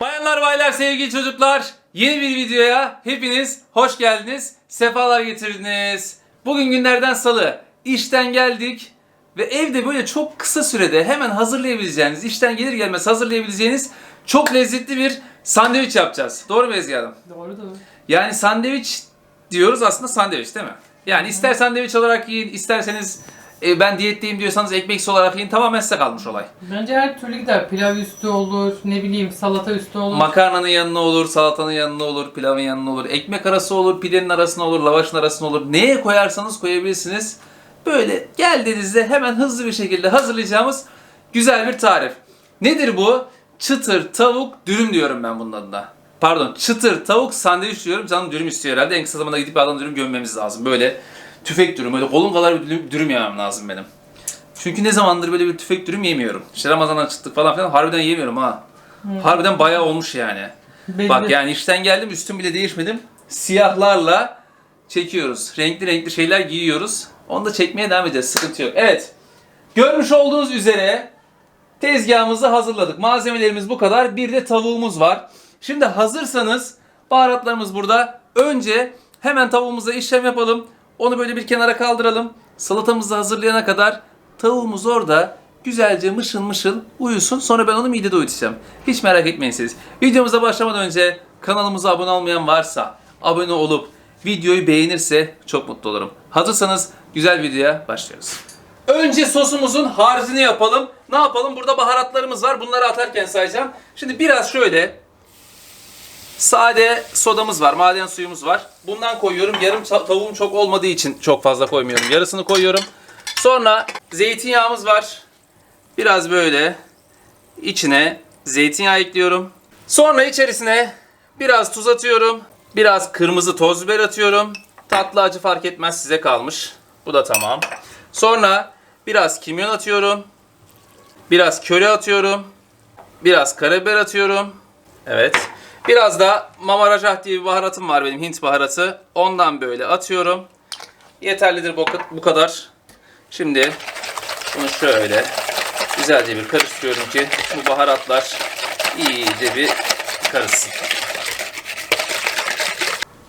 Bayanlar baylar sevgili çocuklar yeni bir videoya hepiniz hoş geldiniz. Sefalar getirdiniz. Bugün günlerden salı. İşten geldik ve evde böyle çok kısa sürede hemen hazırlayabileceğiniz, işten gelir gelmez hazırlayabileceğiniz çok lezzetli bir sandviç yapacağız. Doğru mu Ezgi Hanım? Doğru doğru. Yani sandviç diyoruz aslında sandviç değil mi? Yani ister sandviç olarak yiyin, isterseniz e, ben diyetteyim diyorsanız ekmeksiz olarak yiyin tamamen size kalmış olay. Bence her türlü gider. Pilav üstü olur, ne bileyim salata üstü olur. Makarnanın yanına olur, salatanın yanına olur, pilavın yanına olur, ekmek arası olur, pidenin arasına olur, lavaşın arasına olur. Neye koyarsanız koyabilirsiniz. Böyle geldiğinizde hemen hızlı bir şekilde hazırlayacağımız güzel bir tarif. Nedir bu? Çıtır tavuk dürüm diyorum ben bunun adına. Pardon, çıtır tavuk sandviç diyorum. Canım dürüm istiyor herhalde. En kısa zamanda gidip bir adam dürüm gömmemiz lazım. Böyle tüfek dürüm, böyle kolum kadar bir dürüm, dürüm yemem lazım benim. Çünkü ne zamandır böyle bir tüfek dürüm yemiyorum. İşte Ramazan'dan çıktık falan filan harbiden yemiyorum ha. Harbiden bayağı olmuş yani. Belli. Bak yani işten geldim üstüm bile değişmedim. Siyahlarla çekiyoruz. Renkli renkli şeyler giyiyoruz. Onu da çekmeye devam edeceğiz. Sıkıntı yok. Evet. Görmüş olduğunuz üzere tezgahımızı hazırladık. Malzemelerimiz bu kadar. Bir de tavuğumuz var. Şimdi hazırsanız baharatlarımız burada. Önce hemen tavuğumuza işlem yapalım. Onu böyle bir kenara kaldıralım. Salatamızı hazırlayana kadar tavuğumuz orada güzelce mışıl mışıl uyusun. Sonra ben onu midede uyutacağım. Hiç merak etmeyin siz. Videomuza başlamadan önce kanalımıza abone olmayan varsa abone olup videoyu beğenirse çok mutlu olurum. Hazırsanız güzel videoya başlıyoruz. Önce sosumuzun harcını yapalım. Ne yapalım? Burada baharatlarımız var. Bunları atarken sayacağım. Şimdi biraz şöyle sade sodamız var. Maden suyumuz var. Bundan koyuyorum. Yarım ta- tavuğum çok olmadığı için çok fazla koymuyorum. Yarısını koyuyorum. Sonra zeytinyağımız var. Biraz böyle içine zeytinyağı ekliyorum. Sonra içerisine biraz tuz atıyorum. Biraz kırmızı toz biber atıyorum. Tatlı acı fark etmez size kalmış. Bu da tamam. Sonra biraz kimyon atıyorum. Biraz köri atıyorum. Biraz karabiber atıyorum. Evet. Biraz da mamarajah diye bir baharatım var benim Hint baharatı. Ondan böyle atıyorum. Yeterlidir bu, kadar. Şimdi bunu şöyle güzelce bir karıştırıyorum ki bu baharatlar iyice bir karışsın.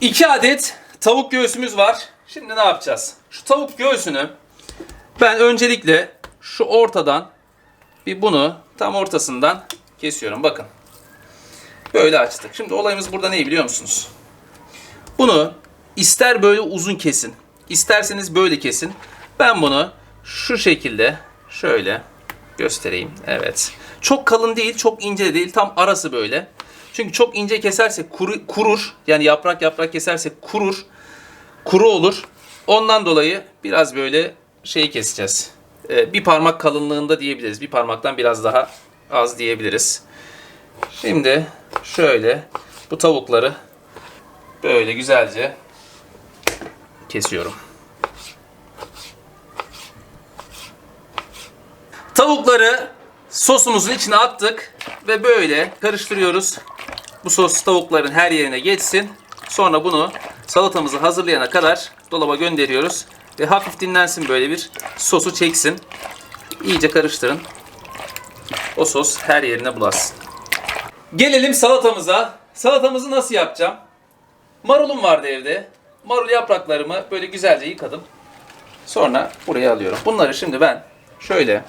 2 adet tavuk göğsümüz var. Şimdi ne yapacağız? Şu tavuk göğsünü ben öncelikle şu ortadan bir bunu tam ortasından kesiyorum. Bakın. Böyle açtık. Şimdi olayımız burada ne biliyor musunuz? Bunu ister böyle uzun kesin, isterseniz böyle kesin. Ben bunu şu şekilde şöyle göstereyim. Evet. Çok kalın değil, çok ince de değil. Tam arası böyle. Çünkü çok ince kesersek kuru, kurur. Yani yaprak yaprak kesersek kurur. Kuru olur. Ondan dolayı biraz böyle şey keseceğiz. Ee, bir parmak kalınlığında diyebiliriz. Bir parmaktan biraz daha az diyebiliriz. Şimdi şöyle bu tavukları böyle güzelce kesiyorum. Tavukları sosumuzun içine attık ve böyle karıştırıyoruz. Bu sos tavukların her yerine geçsin. Sonra bunu salatamızı hazırlayana kadar dolaba gönderiyoruz. Ve hafif dinlensin böyle bir sosu çeksin. İyice karıştırın. O sos her yerine bulasın. Gelelim salatamıza. Salatamızı nasıl yapacağım? Marulum vardı evde. Marul yapraklarımı böyle güzelce yıkadım. Sonra buraya alıyorum. Bunları şimdi ben şöyle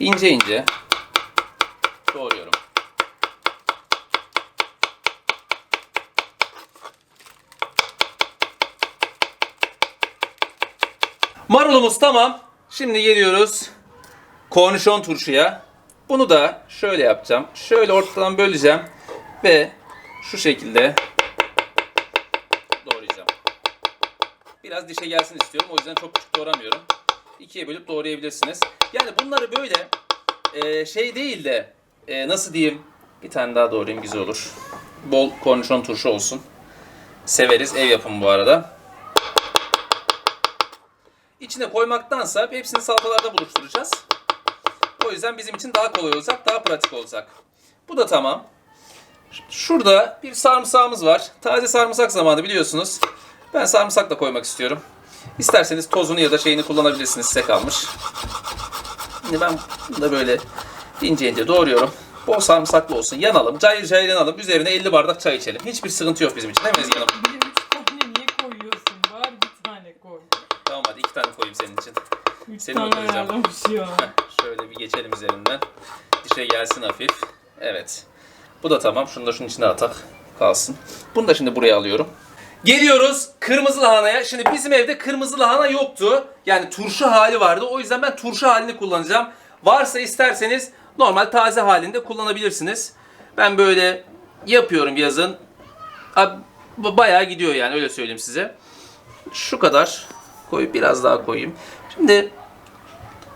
ince ince doğruyorum. Marulumuz tamam. Şimdi geliyoruz kornişon turşuya. Bunu da şöyle yapacağım. Şöyle ortadan böleceğim ve şu şekilde doğrayacağım. Biraz dişe gelsin istiyorum. O yüzden çok küçük doğramıyorum. İkiye bölüp doğrayabilirsiniz. Yani bunları böyle e, şey değil de e, nasıl diyeyim bir tane daha doğrayayım güzel olur. Bol kornişon turşu olsun. Severiz. Ev yapımı bu arada. İçine koymaktansa hepsini salatalarda buluşturacağız. O yüzden bizim için daha kolay olacak, daha pratik olacak. Bu da tamam. Şurada bir sarımsağımız var. Taze sarımsak zamanı biliyorsunuz. Ben sarımsak da koymak istiyorum. İsterseniz tozunu ya da şeyini kullanabilirsiniz size kalmış. Şimdi ben bunu da böyle ince ince doğruyorum. Bol sarımsaklı olsun. Yanalım. Cayır cayır yanalım. Üzerine 50 bardak çay içelim. Hiçbir sıkıntı yok bizim için. Değil mi Ezgi Hanım? Bir üç tane niye koyuyorsun? Bari bir tane koy. Tamam hadi iki tane koyayım senin için. Üç Seni tane ayarlamış ya. Şöyle bir geçelim üzerinden. Dişe gelsin hafif. Evet. Bu da tamam. Şunu da şunun içine atak. Kalsın. Bunu da şimdi buraya alıyorum. Geliyoruz kırmızı lahanaya. Şimdi bizim evde kırmızı lahana yoktu. Yani turşu hali vardı. O yüzden ben turşu halini kullanacağım. Varsa isterseniz normal taze halinde kullanabilirsiniz. Ben böyle yapıyorum yazın. Bayağı gidiyor yani öyle söyleyeyim size. Şu kadar koyup biraz daha koyayım. Şimdi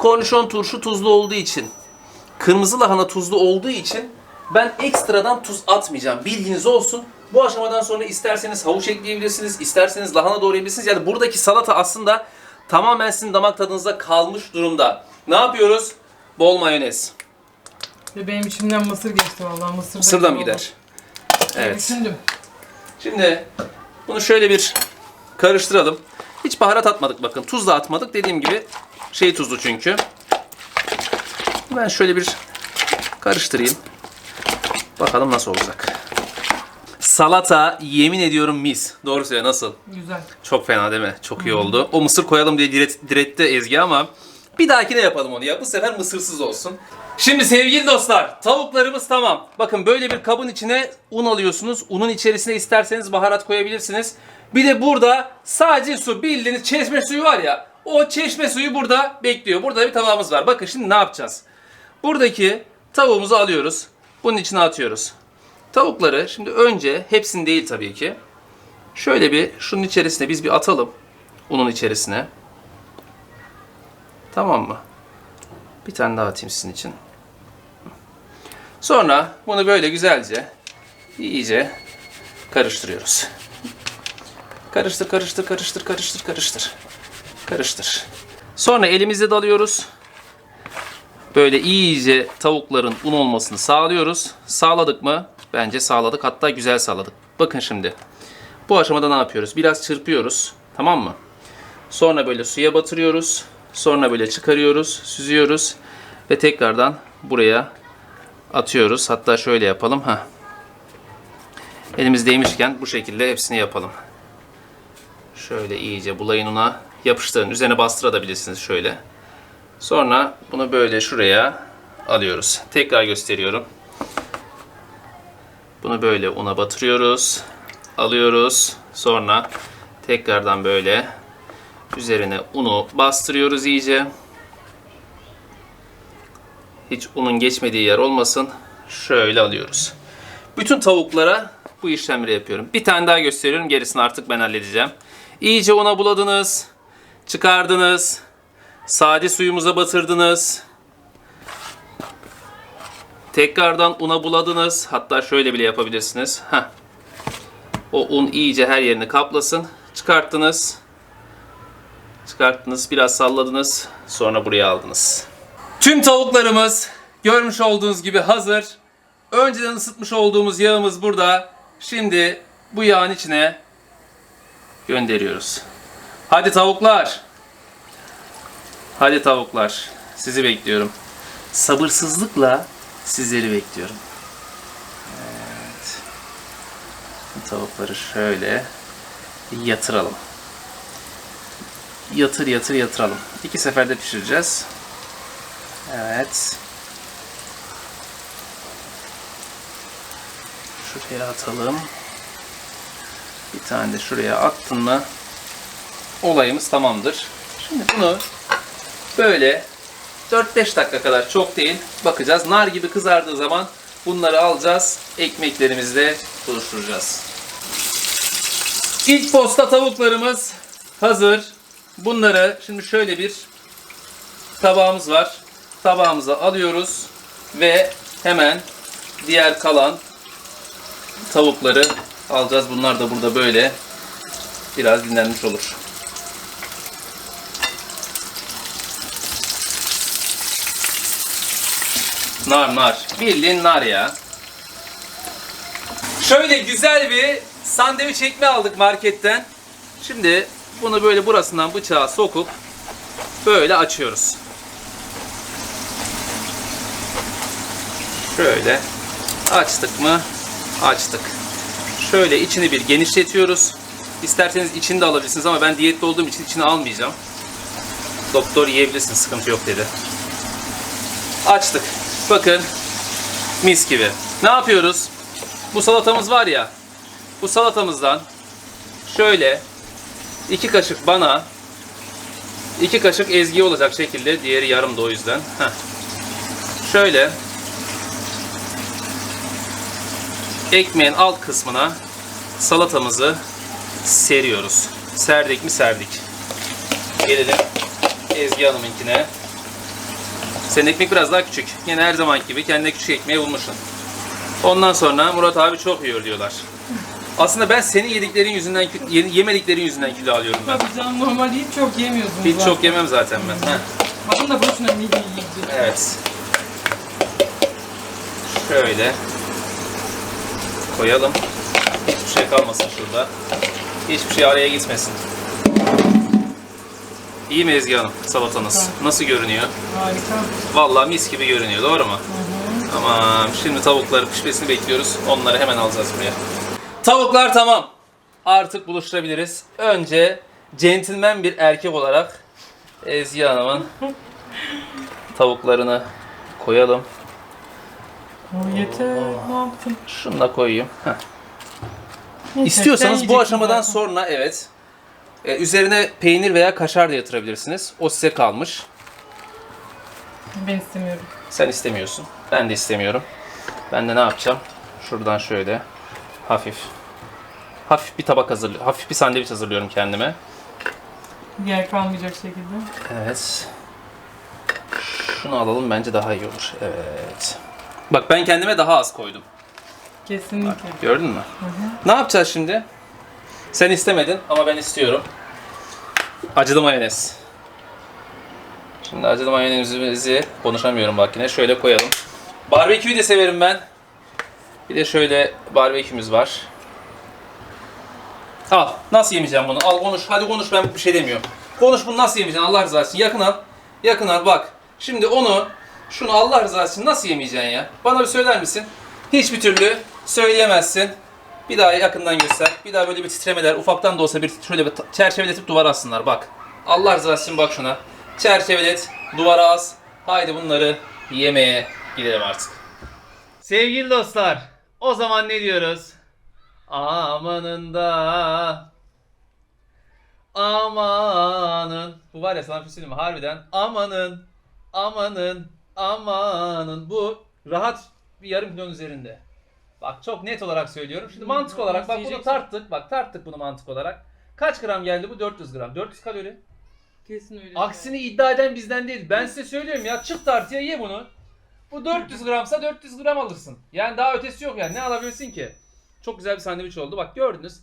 kornişon turşu tuzlu olduğu için, kırmızı lahana tuzlu olduğu için ben ekstradan tuz atmayacağım. Bilginiz olsun. Bu aşamadan sonra isterseniz havuç ekleyebilirsiniz, isterseniz lahana doğrayabilirsiniz. Yani buradaki salata aslında tamamen sizin damak tadınıza kalmış durumda. Ne yapıyoruz? Bol mayonez. Ve benim içimden mısır geçti vallahi mısır. Mısır da mı gider? Evet. Evet. Düşündüm. Şimdi bunu şöyle bir karıştıralım. Hiç baharat atmadık bakın. Tuz da atmadık. Dediğim gibi şey tuzlu çünkü. Ben şöyle bir karıştırayım. Bakalım nasıl olacak. Salata yemin ediyorum mis. Doğru söyle nasıl? Güzel. Çok fena değil mi? Çok iyi oldu. O mısır koyalım diye diret, diretti Ezgi ama bir dahakine yapalım onu ya. Bu sefer mısırsız olsun. Şimdi sevgili dostlar tavuklarımız tamam. Bakın böyle bir kabın içine un alıyorsunuz. Unun içerisine isterseniz baharat koyabilirsiniz. Bir de burada sadece su bildiğiniz çeşme suyu var ya. O çeşme suyu burada bekliyor. Burada bir tabağımız var. Bakın şimdi ne yapacağız? Buradaki tavuğumuzu alıyoruz. Bunun içine atıyoruz. Tavukları şimdi önce hepsini değil tabii ki. Şöyle bir şunun içerisine biz bir atalım. Unun içerisine. Tamam mı? Bir tane daha atayım sizin için. Sonra bunu böyle güzelce iyice karıştırıyoruz. Karıştır, karıştır, karıştır, karıştır, karıştır. Karıştır. Sonra elimizle dalıyoruz. Böyle iyice tavukların un olmasını sağlıyoruz. Sağladık mı? Bence sağladık. Hatta güzel sağladık. Bakın şimdi. Bu aşamada ne yapıyoruz? Biraz çırpıyoruz. Tamam mı? Sonra böyle suya batırıyoruz. Sonra böyle çıkarıyoruz, süzüyoruz ve tekrardan buraya atıyoruz. Hatta şöyle yapalım. ha. Elimiz değmişken bu şekilde hepsini yapalım. Şöyle iyice bulayın una. Yapıştırın. Üzerine bastırabilirsiniz şöyle. Sonra bunu böyle şuraya alıyoruz. Tekrar gösteriyorum. Bunu böyle una batırıyoruz. Alıyoruz. Sonra tekrardan böyle üzerine unu bastırıyoruz iyice. Hiç unun geçmediği yer olmasın. Şöyle alıyoruz. Bütün tavuklara bu işlemleri yapıyorum. Bir tane daha gösteriyorum. Gerisini artık ben halledeceğim. İyice una buladınız. Çıkardınız. Sade suyumuza batırdınız. Tekrardan una buladınız. Hatta şöyle bile yapabilirsiniz. Heh. O un iyice her yerini kaplasın. Çıkarttınız. Çıkarttınız. Biraz salladınız. Sonra buraya aldınız. Tüm tavuklarımız görmüş olduğunuz gibi hazır. Önceden ısıtmış olduğumuz yağımız burada. Şimdi bu yağın içine gönderiyoruz. Hadi tavuklar. Hadi tavuklar. Sizi bekliyorum. Sabırsızlıkla sizleri bekliyorum. Evet. Tavukları şöyle yatıralım. Yatır yatır yatıralım. İki seferde pişireceğiz. Evet. Şuraya atalım. Bir tane de şuraya attın mı olayımız tamamdır. Şimdi bunu böyle 4-5 dakika kadar çok değil bakacağız. Nar gibi kızardığı zaman bunları alacağız. Ekmeklerimizle buluşturacağız. İlk posta tavuklarımız hazır. Bunları şimdi şöyle bir tabağımız var. Tabağımıza alıyoruz ve hemen diğer kalan tavukları alacağız. Bunlar da burada böyle biraz dinlenmiş olur. Nar nar. Bildiğin nar ya. Şöyle güzel bir sandviç ekmeği aldık marketten. Şimdi bunu böyle burasından bıçağa sokup böyle açıyoruz. Şöyle açtık mı? Açtık. Şöyle içini bir genişletiyoruz. İsterseniz içini de alabilirsiniz ama ben diyette olduğum için içini almayacağım. Doktor yiyebilirsin sıkıntı yok dedi. Açtık. Bakın mis gibi. Ne yapıyoruz? Bu salatamız var ya. Bu salatamızdan şöyle iki kaşık bana iki kaşık ezgi olacak şekilde diğeri yarım da o yüzden. Heh. Şöyle ekmeğin alt kısmına salatamızı seriyoruz. Serdik mi serdik. Gelelim Ezgi Hanım'ınkine. Senin ekmek biraz daha küçük. Yine her zaman gibi kendine küçük ekmeği bulmuşsun. Ondan sonra Murat abi çok yiyor diyorlar. Aslında ben senin yediklerin yüzünden, ye- yemediklerin yüzünden kilo alıyorum ben. Tabii canım normalde hiç çok yemiyorsunuz. Hiç çok yemem zaten ben. Heh. Bakın da boşuna mide yiyecek. Evet. Şöyle koyalım. Hiçbir şey kalmasın şurada. Hiçbir şey araya gitmesin. İyi mi Ezgi Hanım salatanız? Nasıl görünüyor? Harika. Vallahi mis gibi görünüyor doğru mu? Tamam şimdi tavukları pişmesini bekliyoruz. Onları hemen alacağız buraya. Tavuklar tamam. Artık buluşturabiliriz. Önce centilmen bir erkek olarak Ezgi Hanım'ın tavuklarını koyalım. O yeter. Ne yaptın? Şunu da koyayım. Heh. Neyse, İstiyorsanız bu aşamadan zaten. sonra evet e, üzerine peynir veya kaşar da yatırabilirsiniz. O size kalmış. Ben istemiyorum. Sen istemiyorsun. Ben de istemiyorum. Ben de ne yapacağım? Şuradan şöyle hafif hafif bir tabak hazırlıyorum. Hafif bir sandviç hazırlıyorum kendime. Yer kalmayacak şekilde. Evet. Şunu alalım bence daha iyi olur. Evet. Bak ben kendime daha az koydum. Kesinlikle. Gördün mü? Ne yapacağız şimdi? Sen istemedin ama ben istiyorum. Acılı mayonez. Şimdi acılı mayonezimizi konuşamıyorum bak yine. Şöyle koyalım. Barbeküyü de severim ben. Bir de şöyle barbekümüz var. Al. Nasıl yemeyeceğim bunu? Al konuş. Hadi konuş ben bir şey demiyorum. Konuş bunu nasıl yemeyeceksin Allah rızası için. Yakın al. Yakın al bak. Şimdi onu şunu Allah rızası için nasıl yemeyeceksin ya? Bana bir söyler misin? Hiçbir türlü söyleyemezsin. Bir daha yakından göster. Bir daha böyle bir titremeler ufaktan da olsa bir şöyle bir çerçeveletip duvara assınlar bak. Allah rızası için bak şuna. Çerçevelet, duvara as. Haydi bunları yemeye gidelim artık. Sevgili dostlar, o zaman ne diyoruz? Amanın da Amanın Bu var ya sana bir şey? Harbiden amanın Amanın Amanın Bu rahat bir yarım kilonun üzerinde. Bak çok net olarak söylüyorum. Şimdi mantık olarak bak bunu tarttık. Bak tarttık bunu mantık olarak. Kaç gram geldi bu? 400 gram. 400 kalori. Kesin öyle. Aksini iddia eden bizden değil. Ben size söylüyorum ya çık tartıya ye bunu. Bu 400 gramsa 400 gram alırsın. Yani daha ötesi yok yani. Ne alabilirsin ki? Çok güzel bir sandviç oldu. Bak gördünüz.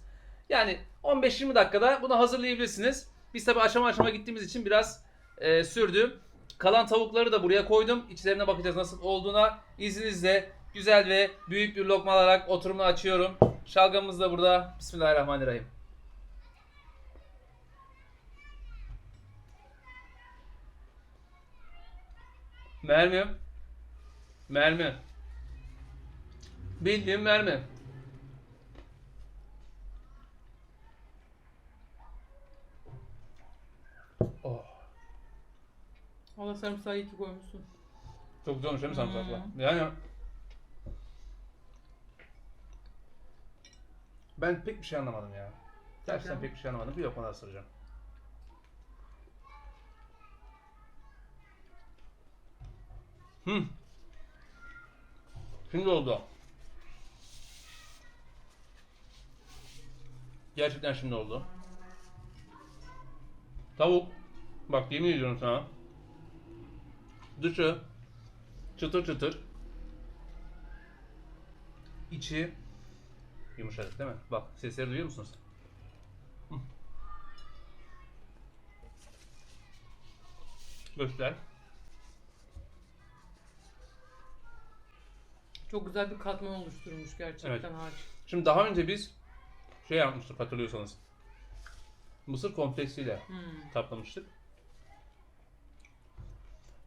Yani 15-20 dakikada bunu hazırlayabilirsiniz. Biz tabi aşama aşama gittiğimiz için biraz e, sürdü. Kalan tavukları da buraya koydum. İçlerine bakacağız nasıl olduğuna. İzninizle güzel ve büyük bir lokma alarak oturumunu açıyorum. Şalgamımız da burada. Bismillahirrahmanirrahim. Mermi. Mermi. Bildiğim mermi. Oh. Valla sarımsağı iyi ki koymuşsun. Çok güzel olmuş değil mi sarımsakla? Yani ben pek bir şey anlamadım ya. Gerçekten pek bir şey anlamadım. Bir lokma daha ısıracağım. Hmm. Şimdi oldu. Gerçekten şimdi oldu. Tavuk. Bak yemin ediyorum sana. Dışı çıtır çıtır. İçi yumuşacık değil mi? Bak sesleri duyuyor musunuz? Hı. Göster. Çok güzel bir katman oluşturmuş gerçekten harika. Şimdi daha önce biz şey yapmıştık hatırlıyorsanız. Mısır kompleksiyle Hmm. taplamıştık.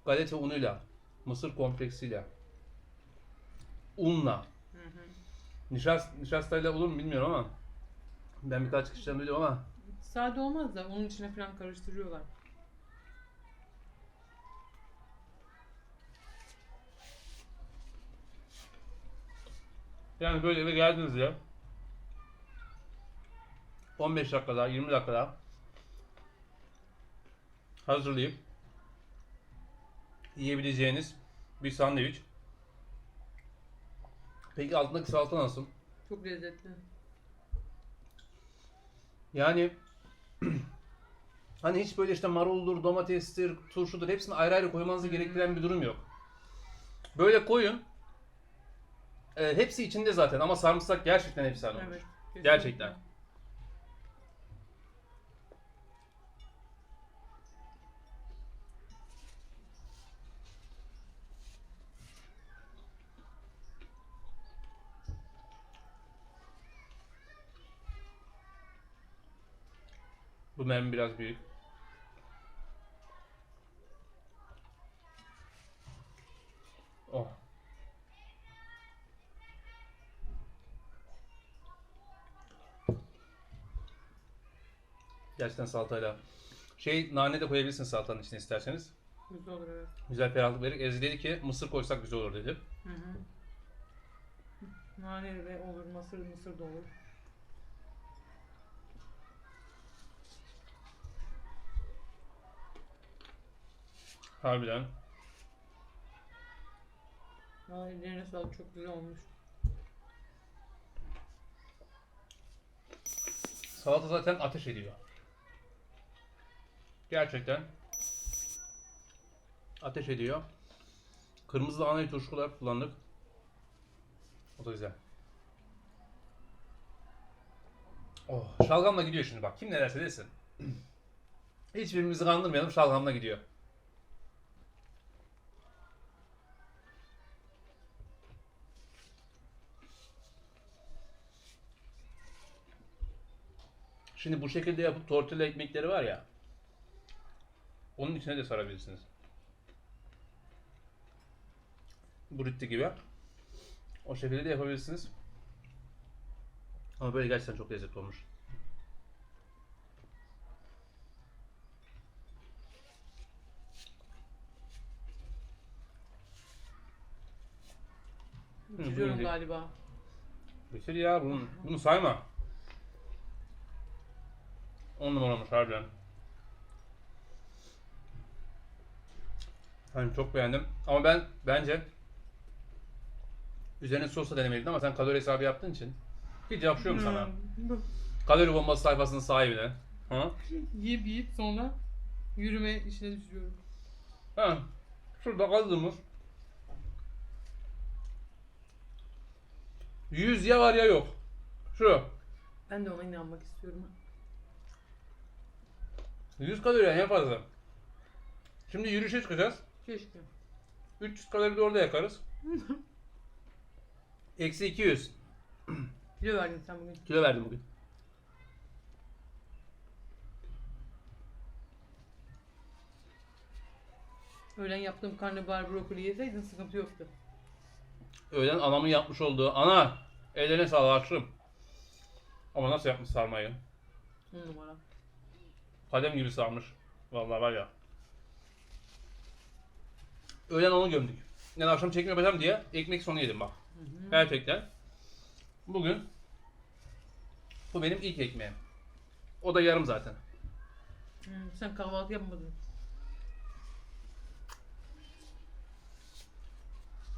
Galeta unuyla, mısır kompleksiyle unla. Hı hı. Nişast, nişastayla olur mu bilmiyorum ama ben birkaç kişiden biliyorum ama Sade olmaz da onun içine falan karıştırıyorlar. yani böyle eve geldiğinizde 15 dakikada 20 dakikada hazırlayıp yiyebileceğiniz bir sandviç. Peki altındaki salata nasıl? Çok lezzetli. Yani hani hiç böyle işte maruldur, domatestir, turşudur hepsini ayrı ayrı koymanızı gerektiren bir durum yok. Böyle koyun. Ee, hepsi içinde zaten ama sarımsak gerçekten efsane olmuş. Evet. kesinlikle. Gerçekten. Bu mermi biraz büyük. Oh. Gerçekten salatayla. Şey nane de koyabilirsin salatanın içine isterseniz. Güzel olur evet. Güzel ferahlık verir. Ezgi dedi ki mısır koysak güzel olur dedi. Hı hı. Nane de olur, mısır, mısır da olur. Harbiden. Aa, ellerine sağlık çok güzel olmuş. Salata zaten ateş ediyor. Gerçekten ateş ediyor. Kırmızı lahanayı turşular kullandık. O da güzel. Oh, şalgamla gidiyor şimdi bak. Kim ne derse desin. Hiçbirimizi kandırmayalım şalgamla gidiyor. Şimdi bu şekilde yapıp tortilla ekmekleri var ya. Onun içine de sarabilirsiniz. Brutti gibi. O şekilde de yapabilirsiniz. Ama böyle gerçekten çok lezzetli olmuş. Bitiriyorum galiba. Bitir ya bunu, bunu sayma. 10 numara olmuş harbiden. Hani çok beğendim. Ama ben bence üzerine sos da denemeliydin ama sen kalori hesabı yaptığın için hiç yapışıyor mu sana? Hmm. Kalori bombası sayfasının sahibine. Ha? Yiyip yiyip sonra yürüme işine düşüyorum. Ha. Şurada kaldığımız 100 ya var ya yok. Şu. Ben de ona inanmak istiyorum. 100 kalori yani en fazla. Şimdi yürüyüşe çıkacağız. Keşke. 300 kalori de orada yakarız. Eksi 200. Kilo verdin sen bugün. Kilo verdim bugün. Öğlen yaptığım karnabahar brokoli yeseydin sıkıntı yoktu. Öğlen anamın yapmış olduğu ana ellerine sağlık aşkım. Ama nasıl yapmış sarmayı? On numara. Kalem gibi sarmış. Vallahi var ya. Öğlen onu gömdük. Yani akşam çekim yapacağım diye ekmek sonu yedim bak. Gerçekten. Bugün bu benim ilk ekmeğim. O da yarım zaten. Hmm, sen kahvaltı yapmadın.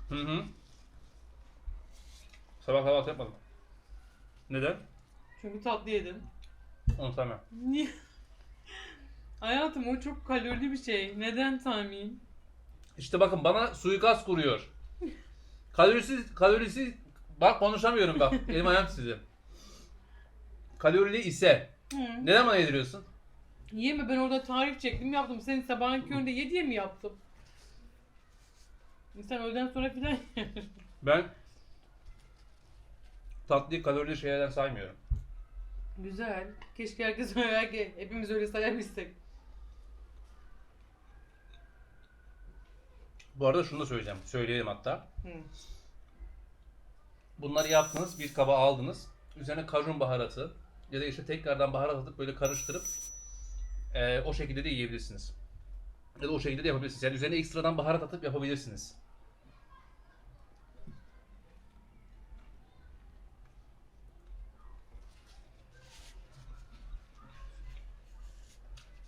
Hı hı. Sabah kahvaltı yapmadım. Neden? Çünkü tatlı yedin. Onu saymam. Niye? Hayatım o çok kalorili bir şey. Neden saymayayım? İşte bakın bana suikast kuruyor. Kalorisiz, kalorisiz, bak konuşamıyorum bak. Elim ayağım sizi. Kalorili ise Hı. neden bana yediriyorsun? Yeme ben orada tarif çektim yaptım. Senin sabahın köründe ye diye mi yaptım? Sen öğleden sonra filan Ben tatlıyı kalorili şeylerden saymıyorum. Güzel. Keşke herkes öyle, hepimiz öyle sayabilsek. Bu arada şunu da söyleyeceğim. Söyleyelim hatta. Hı. Bunları yaptınız, bir kaba aldınız. Üzerine kajun baharatı ya da işte tekrardan baharat atıp böyle karıştırıp eee, o şekilde de yiyebilirsiniz. Ya da o şekilde de yapabilirsiniz. Yani üzerine ekstradan baharat atıp yapabilirsiniz.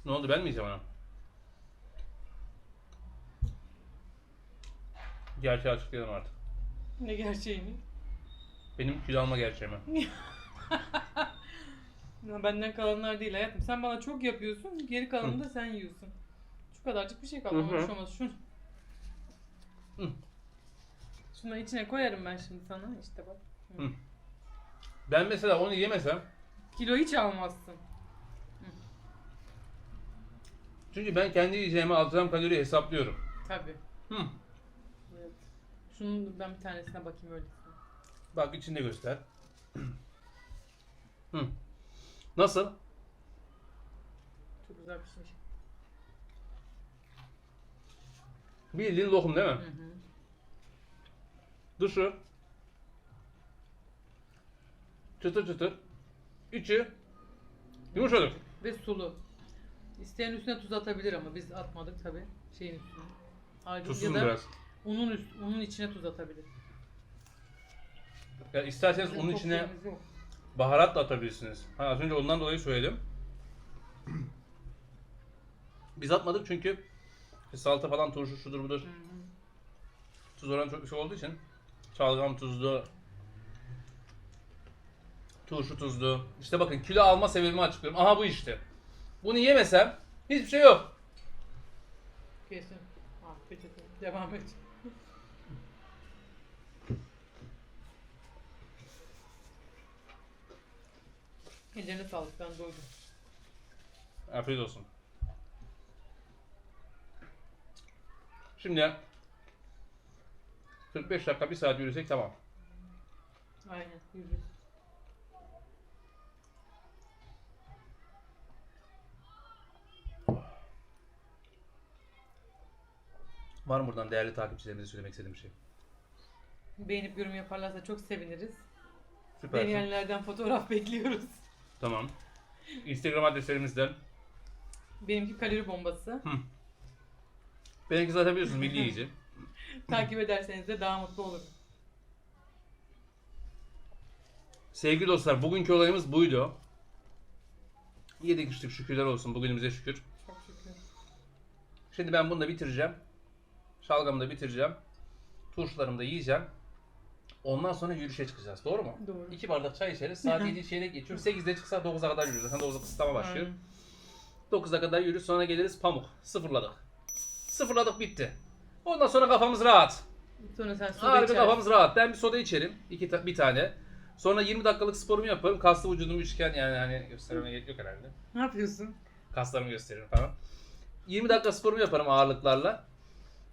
Ne oldu ben mi yiyeceğim onu? Gerçeği açıklayalım artık. Ne gerçeğini? Benim kilo alma gerçeğimi. Ya benden kalanlar değil hayatım. Sen bana çok yapıyorsun, geri kalanını da sen yiyorsun. Şu kadarcık bir şey. Hı hı. şey olmaz. Şunu. Hı. Şunu içine koyarım ben şimdi sana. İşte bak. Hı. Ben mesela onu yemesem Kilo hiç almazsın. çünkü ben kendi yiyeceğime alacağım kalori hesaplıyorum. Tabii. Hı. Şunun ben bir tanesine bakayım öyle. Bak içinde göster. Hı. Nasıl? Çok güzel pişmiş. Bildiğin lokum değil mi? Hı hı. Dışı çıtır çıtır. İçi yumuşacık. Ve sulu. İsteyen üstüne tuz atabilir ama biz atmadık tabii şeyin üstüne. Ayrıca da biraz? Unun üst, unun içine tuz atabilir. Ya isterseniz Bizim onun çok içine şeyimiz yok. baharat da atabilirsiniz. Ha, az önce ondan dolayı söyledim. Biz atmadık çünkü salata falan turşu şudur budur. Tuz oranı çok düşük olduğu için çalgam tuzlu, turşu tuzlu. İşte bakın kilo alma sebebimi açıklıyorum. Aha bu işte. Bunu yemesem hiçbir şey yok. Kesin. Afiyet olsun. Devam et. Ellerine sağlık ben doydum. Afiyet olsun. Şimdi 45 dakika, 1 saat yürüsek tamam. Aynen yürürüz. Var mı buradan değerli takipçilerimize söylemek istediğim bir şey? Beğenip yorum yaparlarsa çok seviniriz. Süpersin. Deneyenlerden fotoğraf bekliyoruz. Tamam. Instagram adreslerimizden. Benimki kalori bombası. Benimki zaten biliyorsunuz milli yiyici. Takip ederseniz de daha mutlu olurum. Sevgili dostlar bugünkü olayımız buydu. Yedik içtik şükürler olsun bugünümüze şükür. Çok şükür. Şimdi ben bunu da bitireceğim. Şalgamı da bitireceğim. Turşularımı da yiyeceğim. Ondan sonra yürüyüşe çıkacağız. Doğru mu? Doğru. 2 bardak çay içeriz. Saat 7 çeyrek geçiyor. 8'de çıksa 9'a kadar yürürüz. Zaten 9'da kısıtlama başlıyor. Aynen. 9'a kadar yürür sonra geliriz pamuk. Sıfırladık. Sıfırladık bitti. Ondan sonra kafamız rahat. Sonra sen soda Harbi içersin. kafamız rahat. Ben bir soda içerim. iki ta- bir tane. Sonra 20 dakikalık sporumu yaparım. Kaslı vücudumu üçgen yani hani göstermeme gerek yok herhalde. Ne yapıyorsun? Kaslarımı gösteririm falan. 20 dakika sporumu yaparım ağırlıklarla.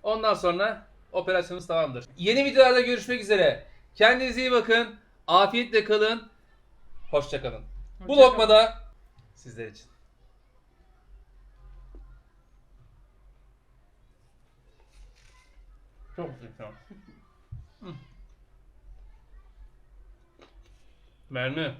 Ondan sonra operasyonumuz tamamdır. Yeni videolarda görüşmek üzere. Kendinize iyi bakın. Afiyetle kalın. Hoşça kalın. Bu Hoşça kal. lokma da sizler için. Çok mutluyum şu an. Mermi.